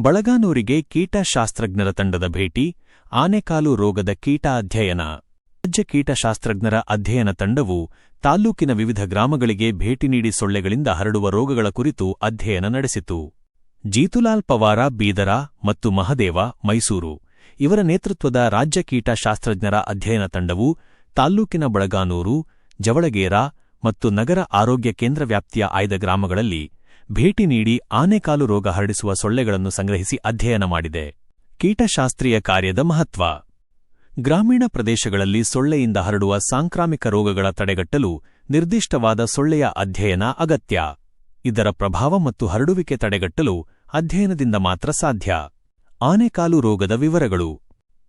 ಬಳಗಾನೂರಿಗೆ ಕೀಟಶಾಸ್ತ್ರಜ್ಞರ ತಂಡದ ಭೇಟಿ, ಆನೆಕಾಲು ರೋಗದ ಕೀಟ ಅಧ್ಯಯನ ರಾಜ್ಯ ಕೀಟಶಾಸ್ತ್ರಜ್ಞರ ಅಧ್ಯಯನ ತಂಡವು ತಾಲ್ಲೂಕಿನ ವಿವಿಧ ಗ್ರಾಮಗಳಿಗೆ ಭೇಟಿ ನೀಡಿ ಸೊಳ್ಳೆಗಳಿಂದ ಹರಡುವ ರೋಗಗಳ ಕುರಿತು ಅಧ್ಯಯನ ನಡೆಸಿತು. ಜೀತುಲಾಲ್ ಪವಾರ, ಬೀದರ ಮತ್ತು ಮಹದೇವ, ಮೈಸೂರು ಇವರ ನೇತೃತ್ವದ ರಾಜ್ಯ ಕೀಟಶಾಸ್ತ್ರಜ್ಞರ ಅಧ್ಯಯನ ತಂಡವು ತಾಲ್ಲೂಕಿನ ಬಳಗಾನೂರು, ಜವಳಗೇರ ಮತ್ತು ನಗರ ಆರೋಗ್ಯ ಕೇಂದ್ರ ವ್ಯಾಪ್ತಿಯ ಆಯ್ದ ಗ್ರಾಮಗಳಲ್ಲಿ ಭೇಟಿ ನೀಡಿ ಆನೆಕಾಲು ರೋಗ ಹರಡಿಸುವ ಸೊಳ್ಳೆಗಳನ್ನು ಸಂಗ್ರಹಿಸಿ ಅಧ್ಯಯನ ಮಾಡಿದೆ. ಕೀಟಶಾಸ್ತ್ರೀಯ ಕಾರ್ಯದ ಮಹತ್ವ. ಗ್ರಾಮೀಣ ಪ್ರದೇಶಗಳಲ್ಲಿ ಸೊಳ್ಳೆಯಿಂದ ಹರಡುವ ಸಾಂಕ್ರಾಮಿಕ ರೋಗಗಳ ತಡೆಗಟ್ಟಲು ನಿರ್ದಿಷ್ಟವಾದ ಸೊಳ್ಳೆಯ ಅಧ್ಯಯನ ಅಗತ್ಯ. ಇದರ ಪ್ರಭಾವ ಮತ್ತು ಹರಡುವಿಕೆ ತಡೆಗಟ್ಟಲು ಅಧ್ಯಯನದಿಂದ ಮಾತ್ರ ಸಾಧ್ಯ. ಆನೆಕಾಲು ರೋಗದ ವಿವರಗಳು.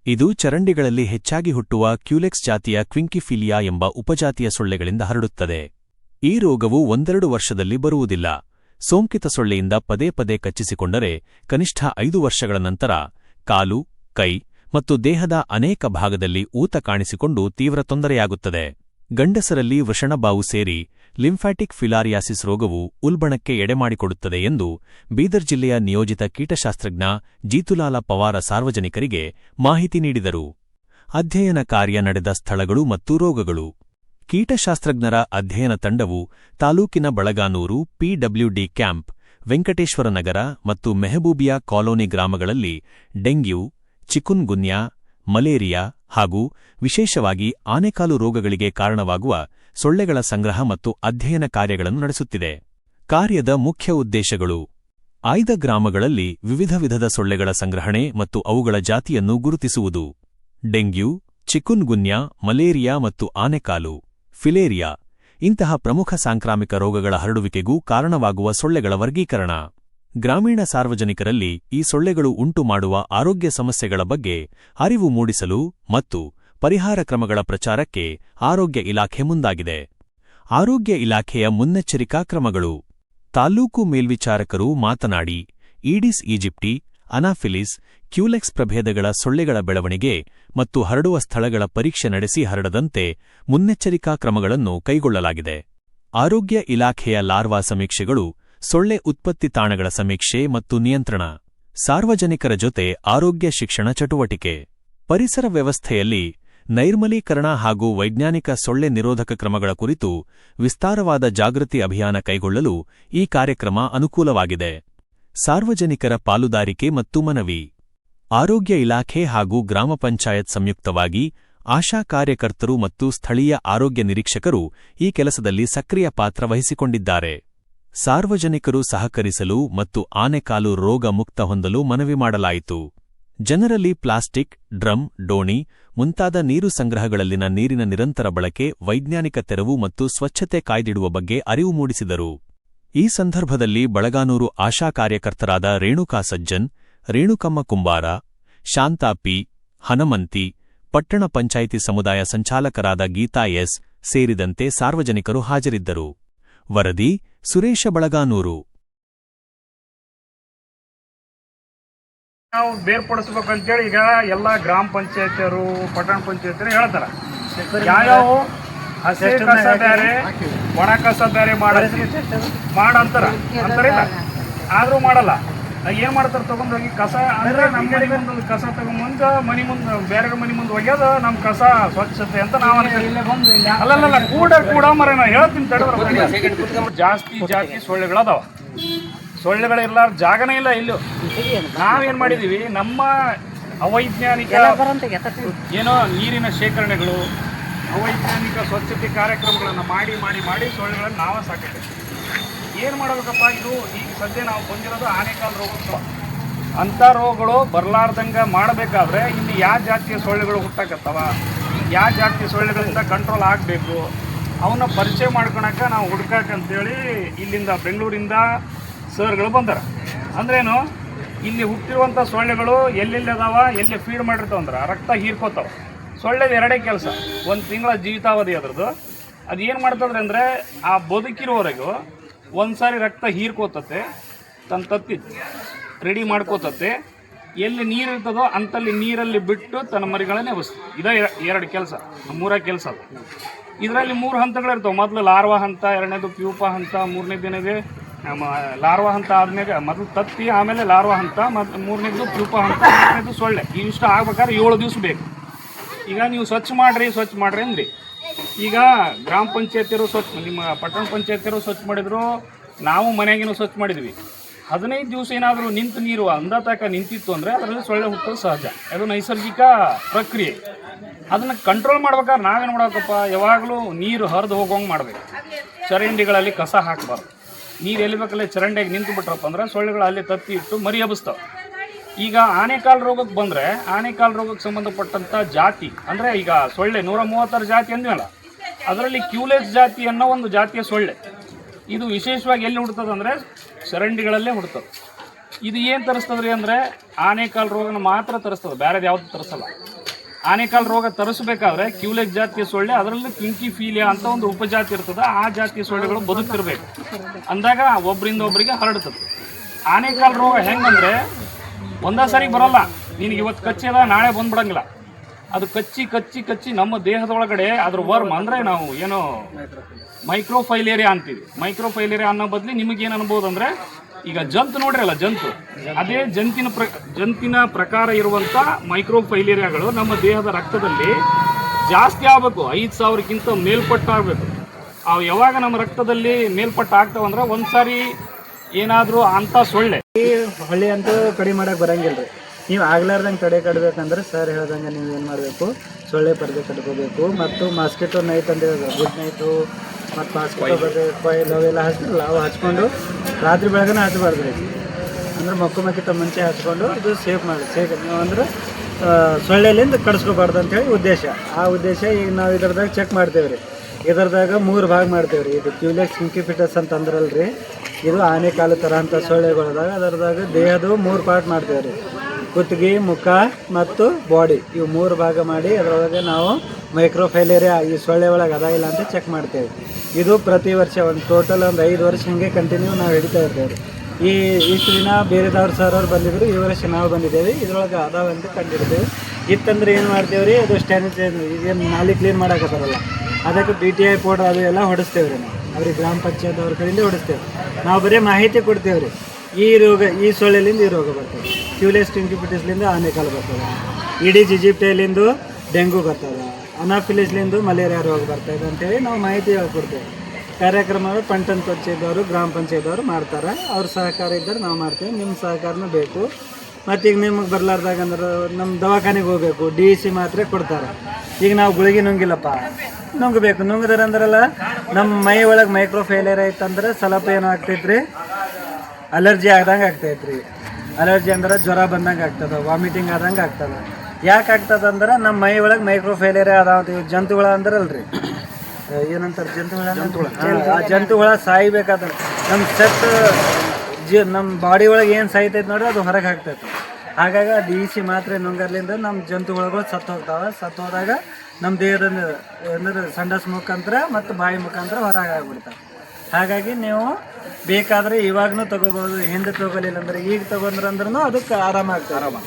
ಇದು ಚರಂಡಿಗಳಲ್ಲಿ ಹೆಚ್ಚಾಗಿ ಹುಟ್ಟುವ ಕ್ಯೂಲೆಕ್ಸ್ ಜಾತಿಯ ಕ್ವಿಂಕಿಫಿಲಿಯಾ ಎಂಬ ಉಪಜಾತಿಯ ಸೊಳ್ಳೆಗಳಿಂದ ಹರಡುತ್ತದೆ. ಈ ರೋಗವು ಒಂದೆರಡು ವರ್ಷದಲ್ಲಿ ಬರುವುದಿಲ್ಲ. ಸೋಂಕಿತ ಸೊಳ್ಳೆಯಿಂದ ಪದೇ ಪದೇ ಕಚ್ಚಿಸಿಕೊಂಡರೆ ಕನಿಷ್ಠ ಐದು ವರ್ಷಗಳ ನಂತರ ಕಾಲು, ಕೈ ಮತ್ತು ದೇಹದ ಅನೇಕ ಭಾಗದಲ್ಲಿ ಊತ ಕಾಣಿಸಿಕೊಂಡು ತೀವ್ರ ತೊಂದರೆಯಾಗುತ್ತದೆ. ಗಂಡಸರಲ್ಲಿ ವೃಷಣಬಾವು ಸೇರಿ ಲಿಂಫ್ಯಾಟಿಕ್ ಫಿಲಾರಿಯಾಸಿಸ್ ರೋಗವು ಉಲ್ಬಣಕ್ಕೆ ಎಡೆಮಾಡಿಕೊಡುತ್ತದೆ ಎಂದು ಬೀದರ್ ಜಿಲ್ಲೆಯ ನಿಯೋಜಿತ ಕೀಟಶಾಸ್ತ್ರಜ್ಞ ಜೀತುಲಾಲ ಪವಾರ ಸಾರ್ವಜನಿಕರಿಗೆ ಮಾಹಿತಿ ನೀಡಿದರು. ಅಧ್ಯಯನ ಕಾರ್ಯ ನಡೆದ ಸ್ಥಳಗಳು ಮತ್ತು ರೋಗಗಳು ಕೀಟಶಾಸ್ತ್ರಜ್ಞರ ಅಧ್ಯಯನ ತಂಡವು ತಾಲೂಕಿನ ಬಳಗಾನೂರು ಪಿಡಬ್ಲ್ಯೂಡಿ ಕ್ಯಾಂಪ್ ವೆಂಕಟೇಶ್ವರ ನಗರ ಮತ್ತು ಮೆಹಬೂಬಿಯಾ ಕಾಲೋನಿ ಗ್ರಾಮಗಳಲ್ಲಿ ಡೆಂಗ್ಯೂ, ಚಿಕುನ್ಗುನ್ಯಾ, ಮಲೇರಿಯಾ ಹಾಗೂ ವಿಶೇಷವಾಗಿ ಆನೆಕಾಲು ರೋಗಗಳಿಗೆ ಕಾರಣವಾಗುವ ಸೊಳ್ಳೆಗಳ ಸಂಗ್ರಹ ಮತ್ತು ಅಧ್ಯಯನ ಕಾರ್ಯಗಳನ್ನು ನಡೆಸುತ್ತಿದೆ. ಕಾರ್ಯದ ಮುಖ್ಯ ಉದ್ದೇಶಗಳು. ಆಯ್ದ ಗ್ರಾಮಗಳಲ್ಲಿ ವಿವಿಧ ವಿಧದ ಸೊಳ್ಳೆಗಳ ಸಂಗ್ರಹಣೆ ಮತ್ತು ಅವುಗಳ ಜಾತಿಯನ್ನು ಗುರುತಿಸುವುದು. ಡೆಂಗ್ಯೂ, ಚಿಕುನ್ಗುನ್ಯಾ, ಮಲೇರಿಯಾ ಮತ್ತು ಆನೆಕಾಲು. ಫಿಲೇರಿಯಾ, ಇಂತಹ ಪ್ರಮುಖ ಸಾಂಕ್ರಾಮಿಕ ರೋಗಗಳ ಹರಡುವಿಕೆಗೂ ಕಾರಣವಾಗುವ ಸೊಳ್ಳೆಗಳ ವರ್ಗೀಕರಣ. ಗ್ರಾಮೀಣ ಸಾರ್ವಜನಿಕರಲ್ಲಿ ಈ ಸೊಳ್ಳೆಗಳು ಉಂಟುಮಾಡುವ ಆರೋಗ್ಯ ಸಮಸ್ಯೆಗಳ ಬಗ್ಗೆ ಅರಿವು ಮೂಡಿಸಲು ಮತ್ತು ಪರಿಹಾರ ಕ್ರಮಗಳ ಪ್ರಚಾರಕ್ಕೆ ಆರೋಗ್ಯ ಇಲಾಖೆ ಮುಂದಾಗಿದೆ. ಆರೋಗ್ಯ ಇಲಾಖೆಯ ಮುನ್ನೆಚ್ಚರಿಕಾ ಕ್ರಮಗಳು. ತಾಲ್ಲೂಕು ಮೇಲ್ವಿಚಾರಕರು ಮಾತನಾಡಿ, ಈಡಿಸ್ ಈಜಿಪ್ಟಿ, ಅನಾಫಿಲಿಸ್ ಕ್ಯೂಲೆಕ್ಸ್ ಪ್ರಭೇದಗಳ ಸೊಳ್ಳೆಗಳ ಬೆಳವಣಿಗೆ ಮತ್ತು ಹರಡುವ ಸ್ಥಳಗಳ ಪರೀಕ್ಷೆ ನಡೆಸಿ ಹರಡದಂತೆ ಮುನ್ನೆಚ್ಚರಿಕಾ ಕ್ರಮಗಳನ್ನು ಕೈಗೊಳ್ಳಲಾಗಿದೆ. ಆರೋಗ್ಯ ಇಲಾಖೆಯ ಲಾರ್ವಾ ಸಮೀಕ್ಷೆಗಳು, ಸೊಳ್ಳೆ ಉತ್ಪತ್ತಿ ತಾಣಗಳ ಸಮೀಕ್ಷೆ ಮತ್ತು ನಿಯಂತ್ರಣ, ಸಾರ್ವಜನಿಕರ ಜೊತೆ ಆರೋಗ್ಯ ಶಿಕ್ಷಣ ಚಟುವಟಿಕೆ. ಪರಿಸರ ವ್ಯವಸ್ಥೆಯಲ್ಲಿ ನೈರ್ಮಲೀಕರಣ ಹಾಗೂ ವೈಜ್ಞಾನಿಕ ಸೊಳ್ಳೆ ನಿರೋಧಕ ಕ್ರಮಗಳ ಕುರಿತು ವಿಸ್ತಾರವಾದ ಜಾಗೃತಿ ಅಭಿಯಾನ ಕೈಗೊಳ್ಳಲು ಈ ಕಾರ್ಯಕ್ರಮ ಅನುಕೂಲವಾಗಿದೆ. ಸಾರ್ವಜನಿಕರ ಪಾಲುದಾರಿಕೆ ಮತ್ತು ಮನವಿ. ಆರೋಗ್ಯ ಇಲಾಖೆ ಹಾಗೂ ಗ್ರಾಮ ಪಂಚಾಯತ್ ಸಂಯುಕ್ತವಾಗಿ ಆಶಾ ಕಾರ್ಯಕರ್ತರು ಮತ್ತು ಸ್ಥಳೀಯ ಆರೋಗ್ಯ ನಿರೀಕ್ಷಕರು ಈ ಕೆಲಸದಲ್ಲಿ ಸಕ್ರಿಯ ಪಾತ್ರ ವಹಿಸಿಕೊಂಡಿದ್ದಾರೆ. ಸಾರ್ವಜನಿಕರು ಸಹಕರಿಸಲು ಮತ್ತು ಆನೆಕಾಲು ರೋಗ ಮುಕ್ತ ಹೊಂದಲು ಮನವಿ ಮಾಡಲಾಯಿತು. ಜನರಲ್ಲಿ ಪ್ಲಾಸ್ಟಿಕ್, ಡ್ರಮ್ ಡೋಣಿ ಮುಂತಾದ ನೀರು ಸಂಗ್ರಹಗಳಲ್ಲಿನ ನೀರಿನ ನಿರಂತರ ಬಳಕೆ, ವೈಜ್ಞಾನಿಕ ತೆರವು ಮತ್ತು ಸ್ವಚ್ಛತೆ ಕಾಯ್ದಿಡುವ ಬಗ್ಗೆ ಅರಿವು ಮೂಡಿಸಿದರು. ಈ ಸಂದರ್ಭದಲ್ಲಿ ಬಳಗಾನೂರು ಆಶಾ ಕಾರ್ಯಕರ್ತರಾದ ರೇಣುಕಾ ಸಜ್ಜನ್ ರೇಣುಕಮ್ಮ ಕುಂಬಾರ ಶಾಂತಾಪಿ ಹನಮಂತಿ ಪಟ್ಟಣ ಪಂಚಾಯಿತಿ ಸಮುದಾಯ ಸಂಚಾಲಕರಾದ ಗೀತಾ ಎಸ್ ಸೇರಿದಂತೆ ಸಾರ್ವಜನಿಕರು ಹಾಜರಿದ್ದರು. ವರದಿ ಸುರೇಶ ಬಳಗಾನೂರು. ನಾವು ಬೇರ್ಪಡಿಸ್ಬೇಕಂತೇಳಿ ಈಗ ಎಲ್ಲ ಗ್ರಾಮ ಪಂಚಾಯತಿಯರು ಪಟ್ಟಣ ಪಂಚಾಯತಿಯರು ಹೇಳ್ತಾರ. ಯಾವ್ಯಾವ ಹಸಿ ಕಸ ಬೇರೆ ಒಣ ಕಸ ಬೇರೆ ಮಾಡ ಮಾಡಂತಾರ ಅಂತಾರಿಲ್ಲ ಆದ್ರೂ ಮಾಡಲ್ಲ. ಏನ್ ಮಾಡ್ತಾರ ತಗೊಂಡೋಗಿ ಕಸ ಅಂದ್ರೆ ನಮ್ಮ ಮನೆ ಮುಂದೆ ಕಸ ತಗೊಂಬಂದು ಮನೆ ಮುಂದೆ ಬೇರೆ ಮನೆ ಮುಂದೆ ಒಗ್ಯೋದು ನಮ್ಮ ಕಸ ಸ್ವಚ್ಛತೆ ಅಂತ ನಾವು ಅಲ್ಲ ಅಲ್ಲಲ್ಲ ಕೂಡ ಕೂಡ ಮರ ನಾ ಹೇಳ್ತೀನಿ ತಡೆದ್ರ ಜಾಸ್ತಿ ಜಾಸ್ತಿ ಸೊಳ್ಳೆಗಳದಾವ. ಇಲ್ಲ ಜಾಗನೇ ಇಲ್ಲ ಇಲ್ಲೂ. ನಾವೇನು ಮಾಡಿದ್ದೀವಿ ನಮ್ಮ ಅವೈಜ್ಞಾನಿಕ ಏನೋ ನೀರಿನ ಶೇಖರಣೆಗಳು ಅವೈಜ್ಞಾನಿಕ ಸ್ವಚ್ಛತೆ ಕಾರ್ಯಕ್ರಮಗಳನ್ನು ಮಾಡಿ ಮಾಡಿ ಮಾಡಿ ಸೊಳ್ಳೆಗಳನ್ನು ನಾವೇ ಸಾಕಿದ್ದೇವೆ ಏನು ಮಾಡಬೇಕಪ್ಪ ಇದು? ಈಗ ಸದ್ಯ ನಾವು ಬಂದಿರೋದು ಆನೆಕಾಲು ರೋಗೋತ್ಸವ ಅಂಥ ರೋಗಗಳು ಬರಲಾರ್ದಂಗೆ ಮಾಡಬೇಕಾದ್ರೆ ಇಲ್ಲಿ ಯಾವ ಜಾತಿಯ ಸೊಳ್ಳೆಗಳು ಹುಟ್ಟಕತ್ತವ? ಯಾವ ಜಾತಿಯ ಸೊಳ್ಳೆಗಳಿಂದ ಕಂಟ್ರೋಲ್ ಆಗಬೇಕು? ಅವನ್ನ ಪರಿಚಯ ಮಾಡ್ಕೊಳಕ್ಕೆ ನಾವು ಹುಡ್ಕಂತೇಳಿ ಇಲ್ಲಿಂದ ಬೆಂಗಳೂರಿಂದ ಸರ್ಗಳು ಬಂದಾರ. ಅಂದ್ರೇನು, ಇಲ್ಲಿ ಹುಟ್ಟಿರುವಂಥ ಸೊಳ್ಳೆಗಳು ಎಲ್ಲೆಲ್ಲಿ ಅದಾವ, ಎಲ್ಲಿ ಫೀಡ್ ಮಾಡಿರ್ತಾವ ಅಂದ್ರೆ ರಕ್ತ ಹೀರ್ಕೋತಾವ. ಸೊಳ್ಳೆದು ಎರಡೇ ಕೆಲಸ, ಒಂದು ತಿಂಗಳ ಜೀವಿತಾವಧಿ ಅದ್ರದ್ದು. ಅದು ಏನು ಮಾಡ್ತದ್ರೆ ಅಂದರೆ ಆ ಬದುಕಿರೋವರೆಗೂ ಒಂದು ಸಾರಿ ರಕ್ತ ಹೀರ್ಕೋತತೆ ತನ್ನ ತತ್ತಿ ರೆಡಿ ಮಾಡ್ಕೋತತೆ. ಎಲ್ಲಿ ನೀರು ಇರ್ತದೋ ಅಂತಲ್ಲಿ ನೀರಲ್ಲಿ ಬಿಟ್ಟು ತನ್ನ ಮರಿಗಳನ್ನೇ ಎಬ್ಬಿಸ್ತದೆ ಇದೇ ಎರಡು ಕೆಲಸ ಮೂರ ಕೆಲಸ ಇದರಲ್ಲಿ ಮೂರು ಹಂತಗಳಿರ್ತವೆ ಮೊದಲು ಲಾರ್ವಾ ಹಂತ, ಎರಡನೇದು ಪ್ಯೂಪ ಹಂತ, ಮೂರನೇ ನಮ್ಮ ಲಾರ್ವಾ ಹಂತ ಆದ್ಮೇಲೆ, ಮೊದಲು ತತ್ತಿ, ಆಮೇಲೆ ಲಾರ್ವಾ ಹಂತ, ಮತ್ತು ಮೂರನೇದು ಪ್ಯೂಪ ಹಂತ ಮೂರನೇದು ಸೊಳ್ಳೆ. ಇವಿಷ್ಟು ಆಗ್ಬೇಕಾದ್ರೆ ಏಳು ದಿವಸ ಬೇಕು. ಈಗ ನೀವು ಸ್ವಚ್ಛ ಮಾಡ್ರಿ ಸ್ವಚ್ಛ ಮಾಡ್ರಿ ಅಂದ್ರಿ. ಈಗ ಗ್ರಾಮ ಪಂಚಾಯತಿಯರು ಸ್ವಚ್ಛ, ನಿಮ್ಮ ಪಟ್ಟಣ ಪಂಚಾಯತಿಯರು ಸ್ವಚ್ಛ ಮಾಡಿದ್ರು, ನಾವು ಮನೆಯಾಗಿನೂ ಸ್ವಚ್ಛ ಮಾಡಿದ್ವಿ. ಹದಿನೈದು ದಿವಸ ಏನಾದರೂ ನಿಂತು ನೀರು ಅಂದ ತನಕ ನಿಂತಿತ್ತು ಅಂದರೆ ಅದರಲ್ಲಿ ಸೊಳ್ಳೆ ಹುಟ್ಟೋದು ಸಹಜ. ಅದು ನೈಸರ್ಗಿಕ ಪ್ರಕ್ರಿಯೆ. ಅದನ್ನು ಕಂಟ್ರೋಲ್ ಮಾಡ್ಬೇಕಾದ್ರೆ ನಾವೇನು ಮಾಡ್ಬೇಕಪ್ಪ? ಯಾವಾಗಲೂ ನೀರು ಹರಿದು ಹೋಗೋಂಗೆ ಮಾಡಬೇಕು. ಚರಂಡಿಗಳಲ್ಲಿ ಕಸ ಹಾಕಬಾರ್ದು. ನೀರು ಎಲ್ಲಿ ಬೇಕಲ್ಲೇ ಚರಂಡಿಯಾಗಿ ನಿಂತು ಬಿಟ್ರಪ್ಪ ಅಂದ್ರೆ ಸೊಳ್ಳೆಗಳು ಅಲ್ಲಿ ತತ್ತಿ ಇಟ್ಟು ಮರಿ ಹಬ್ಬಿಸ್ತಾವೆ ಈಗ ಆನೆಕಾಲ್ ರೋಗಕ್ಕೆ ಬಂದರೆ ಆನೆಕಾಲ್ ರೋಗಕ್ಕೆ ಸಂಬಂಧಪಟ್ಟಂಥ ಜಾತಿ, ಅಂದರೆ ಈಗ ಸೊಳ್ಳೆ ನೂರ ಮೂವತ್ತಾರು ಜಾತಿ ಅಂದ್ಮೇಲೆ ಅದರಲ್ಲಿ ಕ್ಯೂಲೆಸ್ ಜಾತಿ ಅನ್ನೋ ಒಂದು ಜಾತಿಯ ಸೊಳ್ಳೆ. ಇದು ವಿಶೇಷವಾಗಿ ಎಲ್ಲಿ ಹುಡ್ತದೆ ಅಂದರೆ ಚರಂಡಿಗಳಲ್ಲೇ ಹುಡ್ತದೆ. ಇದು ಏನು ತರಿಸ್ತದ್ರಿ ಅಂದರೆ ಆನೆಕಾಲ್ ರೋಗನ ಮಾತ್ರ ತರಿಸ್ತದೆ ಬೇರೆದು ಯಾವುದು ತರಿಸಲ್ಲ. ಆನೆಕಾಲ್ ರೋಗ ತರಿಸ್ಬೇಕಾದ್ರೆ ಕ್ಯೂಲೆಕ್ ಜಾತಿಯ ಸೊಳ್ಳೆ, ಅದರಲ್ಲೂ ಕಿಂಕಿ ಫೀಲಿಯಾ ಅಂತ ಒಂದು ಉಪಜಾತಿ ಇರ್ತದೆ, ಆ ಜಾತಿಯ ಸೊಳ್ಳೆಗಳು ಬದುಕಿರ್ಬೇಕು ಅಂದಾಗ ಒಬ್ಬರಿಂದ ಒಬ್ಬರಿಗೆ ಹರಡ್ತದೆ. ಆನೆಕಾಲ್ ರೋಗ ಹೆಂಗಂದ್ರೆ ಒಂದೇ ಸಾರಿ ಬರಲ್ಲ. ನಿನಗೆ ಇವತ್ತು ಕಚ್ಚಿದ ನಾಳೆ ಬಂದ್ಬಿಡಂಗಿಲ್ಲ. ಅದು ಕಚ್ಚಿ ಕಚ್ಚಿ ಕಚ್ಚಿ ನಮ್ಮ ದೇಹದೊಳಗಡೆ ಅದ್ರ ವರ್ಮ್ ಅಂದರೆ ನಾವು ಏನೋ ಮೈಕ್ರೋಫೈಲೇರಿಯಾ ಅಂತೀವಿ. ಮೈಕ್ರೋಫೈಲೇರಿಯಾ ಅನ್ನೋ ಬದಲಿ ನಿಮಗೇನು ಅನ್ಬೋದು ಅಂದರೆ, ಈಗ ಜಂತು ನೋಡ್ರಲ್ಲ, ಜಂತು. ಅದೇ ಜಂತಿನ ಪ್ರ, ಜಂತಿನ ಪ್ರಕಾರ ಇರುವಂಥ ಮೈಕ್ರೋಫೈಲೇರಿಯಾಗಳು ನಮ್ಮ ದೇಹದ ರಕ್ತದಲ್ಲಿ ಜಾಸ್ತಿ ಆಗಬೇಕು. ಐದು ಸಾವಿರಕ್ಕಿಂತ ಮೇಲ್ಪಟ್ಟ ಆಗಬೇಕು ಅವು ಯಾವಾಗ ನಮ್ಮ ರಕ್ತದಲ್ಲಿ ಮೇಲ್ಪಟ್ಟು ಆಗ್ತಾವಂದ್ರೆ ಒಂದು ಸಾರಿ ಏನಾದರೂ ಅಂತ ಸೊಳ್ಳೆ. ಈ ಹೊಳ್ಳಿ ಅಂತೂ ಕಡಿಮೆ ಮಾಡಕ್ಕೆ ಬರಂಗಿಲ್ಲ ರೀ. ನೀವು ಆಗ್ಲಾರ್ದಂಗೆ ತಡೆ ಕಟ್ಬೇಕಂದ್ರೆ ಸರ್ ಹೇಳ್ದಂಗೆ ನೀವು ಏನು ಮಾಡಬೇಕು? ಸೊಳ್ಳೆ ಪರದೆ ಕಟ್ಕೋಬೇಕು. ಮತ್ತು ಮಾಸ್ಕಿಟೋ ನೈಟ್ ಅಂತ ಹೇಳಿದ್ರು ಗುಡ್ ನೈಟು ಮತ್ತು ಮಾಸ್ಕಿಟೋ ಬರ್ದೆ ಕೊಯ್ಲು ಅವೆಲ್ಲ ಹಚ್ಚಿರಲ್ಲ ಅವು ಹಚ್ಕೊಂಡು ರಾತ್ರಿ ಬೆಳಗ್ಗೆ ಹಚ್ಚಬಾರ್ದು ರೀ. ಅಂದ್ರೆ ಮಕ್ಕು ಮಕ್ಕಿತ ಮುಂಚೆ ಹಚ್ಕೊಂಡು ಇದು ಸೇಫ್ ಮಾಡಿ ಸೇಫ್ ನೀವು ಅಂದ್ರೆ ಸೊಳ್ಳೆಲಿಂದ ಕಡಿಸ್ಕೋಬಾರ್ದು ಅಂತೇಳಿ ಉದ್ದೇಶ. ಆ ಉದ್ದೇಶ ಈಗ ನಾವು ಇದ್ರದಾಗ ಚೆಕ್ ಮಾಡ್ತೇವೆ ರೀ ಇದ್ರದಾಗ ಮೂರು ಭಾಗ ಮಾಡ್ತೇವೆ ರೀ ಇದು ಕ್ಯೂಲೆಕ್ಸ್ ಇಂಕಿಫಿಟಸ್ ಅಂತ ಅಂದ್ರಲ್ರಿ ಇದು ಆನೆಕಾಲು ಥರ ಅಂತ ಸೊಳ್ಳೆಗಳದಾಗ ಅದರದಾಗ ದೇಹದ ಮೂರು ಪಾರ್ಟ್ ಮಾಡ್ತೇವೆ ರೀ. ಕುತ್ತಿಗೆ, ಮುಖ ಮತ್ತು ಬಾಡಿ ಇವು ಮೂರು ಭಾಗ ಮಾಡಿ ಅದರೊಳಗೆ ನಾವು ಮೈಕ್ರೋಫೈಲೇರಿಯಾ ಈ ಸೊಳ್ಳೆ ಒಳಗೆ ಅದ ಇಲ್ಲ ಅಂತ ಚೆಕ್ ಮಾಡ್ತೇವೆ. ಇದು ಪ್ರತಿ ವರ್ಷ ಒಂದು ಟೋಟಲ್ ಒಂದು ಐದು ವರ್ಷ ಹಿಂಗೆ ಕಂಟಿನ್ಯೂ ನಾವು ಹಿಡಿತಾ ಇರ್ತೇವೆ ಈ ಇಷ್ಟು ದಿನ ಬೇರೆದವ್ರು ಸರ್ ಅವ್ರು ಬಂದಿದ್ರು, ಈ ವರ್ಷ ನಾವು ಬಂದಿದ್ದೇವೆ. ಇದ್ರೊಳಗೆ ಅದಾವಂತ ಕಂಡಿರ್ತೇವೆ ಇತ್ತಂದ್ರೆ ಏನು ಮಾಡ್ತೇವೆ ರೀ, ಅದು ಸ್ಟ್ಯಾನಿಟೈಸ್ ಏನು ನಾಲಿ ಕ್ಲೀನ್ ಮಾಡಕತ್ತಾರಲ್ಲ. ಅದಕ್ಕೆ ಬಿ ಟಿ ಐ ಪೌಡರ್ ಅದು ಎಲ್ಲ ಹೊಡಿಸ್ತೇವೆ ರೀ ನಾವು. ಅವ್ರಿಗೆ ಗ್ರಾಮ ಪಂಚಾಯತ್ ಅವ್ರ ಕಡೆಯಿಂದ ಹೊಡಿಸ್ತೇವೆ. ನಾವು ಬರೀ ಮಾಹಿತಿ ಕೊಡ್ತೇವೆ ರೀ. ಈ ರೋಗ, ಈ ಸೊಳ್ಳೆಲಿಂದ ಈ ರೋಗ ಬರ್ತದೆ. ಕ್ಯೂಲೆಸ್ ಟಿಂಕಿಪಿಟಿಸ್ಲಿಂದ ಆನೆಕಾಲ ಬರ್ತದೆ. ಇಡೀ ಜಿಜಿಪ್ಟೆಲಿಂದ ಡೆಂಗು ಬರ್ತದೆ. ಅನಾಫಿಲಿಸ್ಲಿಂದು ಮಲೇರಿಯಾ ರೋಗ ಬರ್ತದೆ ಅಂತೇಳಿ ನಾವು ಮಾಹಿತಿ ಹೇಳ್ಕೊಡ್ತೇವೆ. ಕಾರ್ಯಕ್ರಮಗಳು ಪಂಟನ್ ಪಂಚಾಯತ್ದವರು, ಗ್ರಾಮ ಪಂಚಾಯತ್ದವರು ಮಾಡ್ತಾರೆ. ಅವ್ರ ಸಹಕಾರ ಇದ್ದರೆ ನಾವು ಮಾಡ್ತೇವೆ. ನಿಮ್ಮ ಸಹಕಾರನೂ ಬೇಕು. ಮತ್ತು ಈಗ ನಿಮಗೆ ಬರ್ಲಾರ್ದಾಗ ಅಂದ್ರೆ ನಮ್ಮ ದವಾಖಾನೆಗೆ ಹೋಗ್ಬೇಕು ಡಿ ಸಿ ಮಾತ್ರೆ ಕೊಡ್ತಾರೆ. ಈಗ ನಾವು ಗುಳಿಗೆ ನುಂಗಿಲ್ಲಪ್ಪ. ನುಂಗಬೇಕು ನುಂಗಿದ್ರೆ ಅಂದ್ರಲ್ಲ ನಮ್ಮ ಮೈ ಒಳಗೆ ಮೈಕ್ರೋ ಫೇಲಿಯರ್ ಆಯ್ತಂದ್ರೆ ಸ್ವಲ್ಪ ಏನು ಆಗ್ತೈತ್ರಿ? ಅಲರ್ಜಿ ಆದಂಗೆ ಆಗ್ತೈತ್ರಿ. ಅಲರ್ಜಿ ಅಂದ್ರೆ ಜ್ವರ ಬಂದಂಗೆ ಆಗ್ತದೆ ವಾಮಿಟಿಂಗ್ ಆದಂಗೆ ಆಗ್ತದೆ. ಯಾಕೆ ಆಗ್ತದೆ ಅಂದ್ರೆ ನಮ್ಮ ಮೈ ಒಳಗೆ ಮೈಕ್ರೋ ಫೇಲಿಯರ್ ಅದಾವ ಇವು ಜಂತುಗಳ ಅಂದ್ರಲ್ರಿ. ಏನಂತಾರೆ ಜಂತುಗಳ ಆ ಜಂತುಗಳ ಸಾಯ್ಬೇಕಾದ್ರೆ ನಮ್ಮ ಸೆಟ್ ಜಿ ನಮ್ಮ ಬಾಡಿ ಒಳಗೆ ಏನು ಸಾಯ್ತೈತೆ ನೋಡ್ರಿ ಅದು ಹೊರಗೆ ಹಾಕ್ತೈತೆ. ಹಾಗಾಗಿ ಅದು ಈಸಿ ಮಾತ್ರೆ ನುಂಗರ್ಲಿಂದ ನಮ್ಮ ಜಂತುಗಳುಗಳು ಸತ್ತು ಹೋಗ್ತಾವೆ. ಸತ್ತು ಹೋದಾಗ ನಮ್ಮ ದೇಹದ ಅಂದ್ರೆ ಸಂಡಸ್ ಮುಖಾಂತರ ಮತ್ತು ಬಾಯಿ ಮುಖಾಂತರ ಹೊರಗೆ ಆಗ್ಬಿಡ್ತಾವೆ. ಹಾಗಾಗಿ ನೀವು ಬೇಕಾದ್ರೆ ಇವಾಗನೂ ತಗೋಬೋದು ಹಿಂದೆ ತಗೋಲಿಲ್ಲ ಅಂದ್ರೆ ಈಗ ತಗೊಂಡ್ರ ಅಂದ್ರೂ ಅದಕ್ಕೆ ಆರಾಮ ಆಗ್ತದೆ. ಆರಾಮ.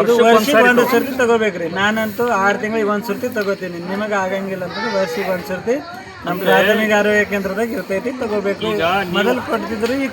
ಇದು ವರ್ಷಕ್ಕೆ ಒಂದು ಸರ್ತಿ ತಗೋಬೇಕ್ರಿ. ನಾನಂತೂ ಆರು ತಿಂಗಳಿಗೆ ಒಂದು ಸರ್ತಿ ತಗೋತೀನಿ. ನಿಮಗೆ ಆಗಂಗಿಲ್ಲ ಅಂತಂದ್ರೆ ವರ್ಷಕ್ಕೆ ಒಂದು ಸರ್ತಿ ನಮ್ಮ ಪ್ರಾಥಮಿಕ ಆರೋಗ್ಯ ಕೇಂದ್ರದಾಗ ಇರ್ತೈತಿ ತಗೋಬೇಕು. ಮೊದಲು ಕೊಡ್ತಿದ್ರು ಈಗ